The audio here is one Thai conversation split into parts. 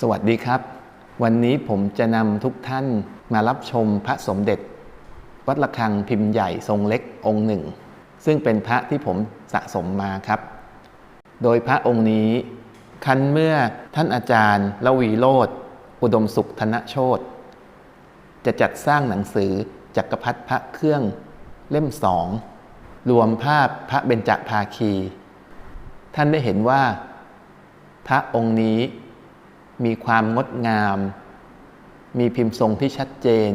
สวัสดีครับ วันนี้ผมจะนำทุกท่านมารับชมพระสมเด็จ วัดระฆังพิมพ์ใหญ่ทรงเล็กองค์หนึ่ง ซึ่งเป็นพระที่ผมสะสมมาครับ โดยพระองค์นี้ คันเมื่อท่านอาจารย์ละวีโรธอุดมสุขธนโชตจะจัดสร้างหนังสือจักรพรรดิพระเครื่องเล่มสองรวมภาพพระเบญจภาคี ท่านได้เห็นว่า พระองค์นี้ มีความงดงาม มีพิมพ์ทรงที่ชัดเจน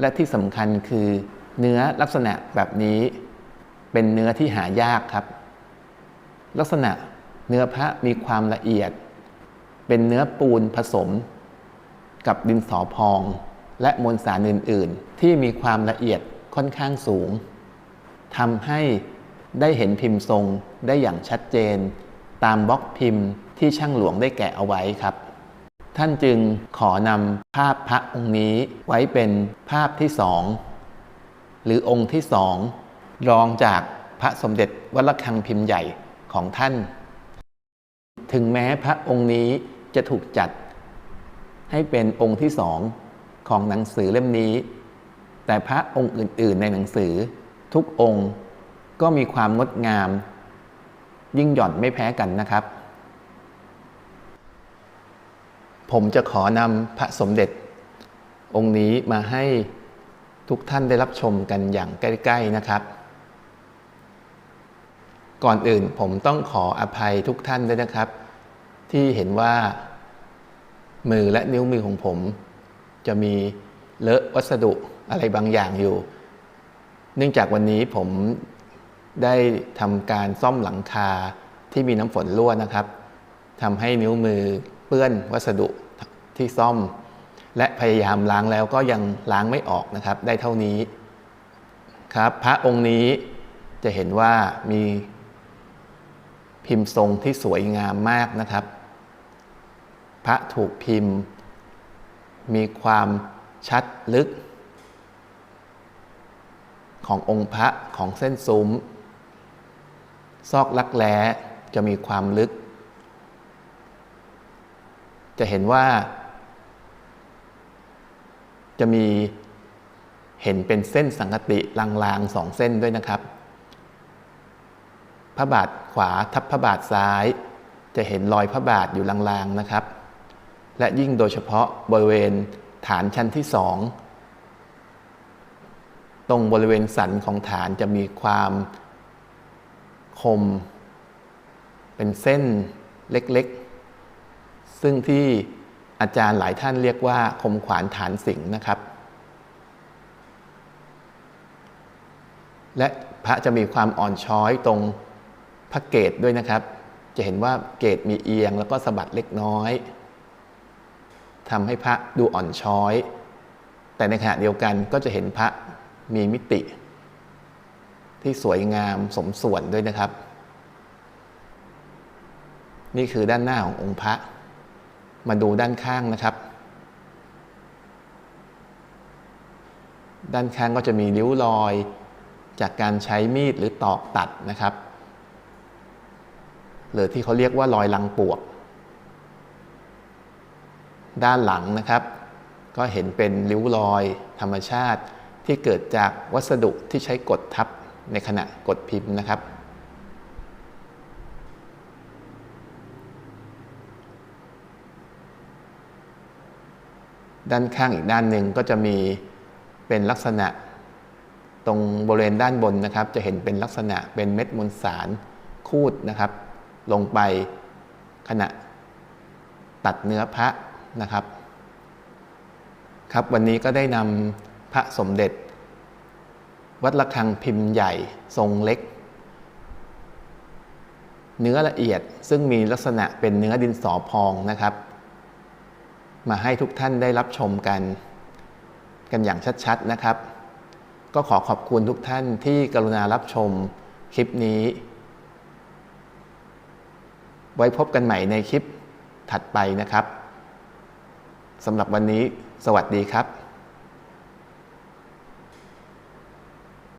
และที่สำคัญคือเนื้อลักษณะแบบนี้ เป็นเนื้อที่หายากครับ ลักษณะเนื้อพระมีความละเอียด เป็นเนื้อปูนผสม กับดินสอพอง และมวลสารอื่น ๆ ที่มีความละเอียดค่อนข้างสูงทำให้ได้เห็นพิมพ์ทรงได้อย่างชัดเจน ตามบล็อกพิมพ์ที่ช่างหลวงได้แกะเอาไว้ครับ ท่านจึงขอนำภาพพระองค์นี้ไว้เป็นภาพที่สองหรือองค์ที่สองรองจากพระสมเด็จวัดระฆังพิมพ์ใหญ่ของท่าน ถึงแม้พระองค์นี้จะถูกจัด ให้เป็นองค์ที่สองของหนังสือเล่มนี้ แต่พระองค์อื่น ๆ ในหนังสือ ทุกองค์ก็มีความงดงาม ยิ่งหย่อนไม่แพ้กันนะครับ ผมจะขอนำพระสมเด็จ องค์นี้มาให้ทุกท่านได้รับชมกันอย่างใกล้ ๆนะครับ ก่อนอื่นผมต้องขออภัยทุกท่านด้วยนะครับ ที่เห็นว่า มือและนิ้วมือของผม จะมีเลอะวัสดุอะไรบางอย่างอยู่ เนื่องจากวันนี้ผมได้ทำการซ่อมหลังคาที่มีน้ำฝนรั่วนะครับทำให้นิ้วมือ ปื้อนวัสดุที่ซ่อม และพยายามล้างแล้วก็ยังล้างไม่ออกนะครับ ได้เท่านี้ครับ พระองค์นี้จะเห็นว่ามีพิมพ์ทรงที่สวยงามมากนะครับ พระถูกพิมพ์ มีความชัดลึก ขององค์พระของเส้นซุ้ม ซอกลักแร้จะมีความลึก จะเห็นว่า จะมีเห็นเป็นเส้นสังกติลางๆสองเส้นด้วยนะครับ พระบาทขวาทับพระบาทซ้าย จะเห็นรอยพระบาทอยู่ลางๆนะครับ และยิ่งโดยเฉพาะบริเวณฐานชั้นที่สองตรงบริเวณสันของฐานจะมีความคม เป็นเส้นเล็กๆ ซึ่งที่อาจารย์หลายท่านเรียกว่าคมขวานฐานสิงห์นะครับ และพระจะมีความอ่อนช้อยตรงพระเกตด้วยนะครับ จะเห็นว่าเกตมีเอียงแล้วก็สะบัดเล็กน้อยทำให้พระดูอ่อนช้อย แต่ในขณะเดียวกันก็จะเห็นพระมีมิติ ที่สวยงามสมส่วนด้วยนะครับ นี่คือด้านหน้าขององค์พระ มาดูด้านข้างนะครับ ด้านข้างก็จะมีริ้วรอย จากการใช้มีดหรือตอกตัดนะครับ หรือที่เขาเรียกว่ารอยลังปวก ด้านหลังนะครับ ก็เห็นเป็นริ้วรอย ธรรมชาติที่เกิดจากวัสดุที่ใช้กดทับในขณะกดพิมพ์นะครับ ด้านข้างอีกด้านหนึ่งก็จะมีเป็นลักษณะ ตรงบริเวณด้านบนนะครับ จะเห็นเป็นลักษณะเป็นเม็ดมวลสารคูดนะครับ ลงไปขณะตัดเนื้อพระนะครับ ครับวันนี้ก็ได้นำพระสมเด็จ วัดระฆังพิมพ์ใหญ่ทรงเล็ก เนื้อละเอียดซึ่งมีลักษณะเป็นเนื้อดินสอพองนะครับ มาให้ทุกท่านได้รับชมกัน กันอย่างชัดๆนะครับ ก็ขอขอบคุณทุกท่านที่กรุณารับชมคลิปนี้ ไว้พบกันใหม่ในคลิปถัดไปนะครับสำหรับวันนี้ สวัสดีครับ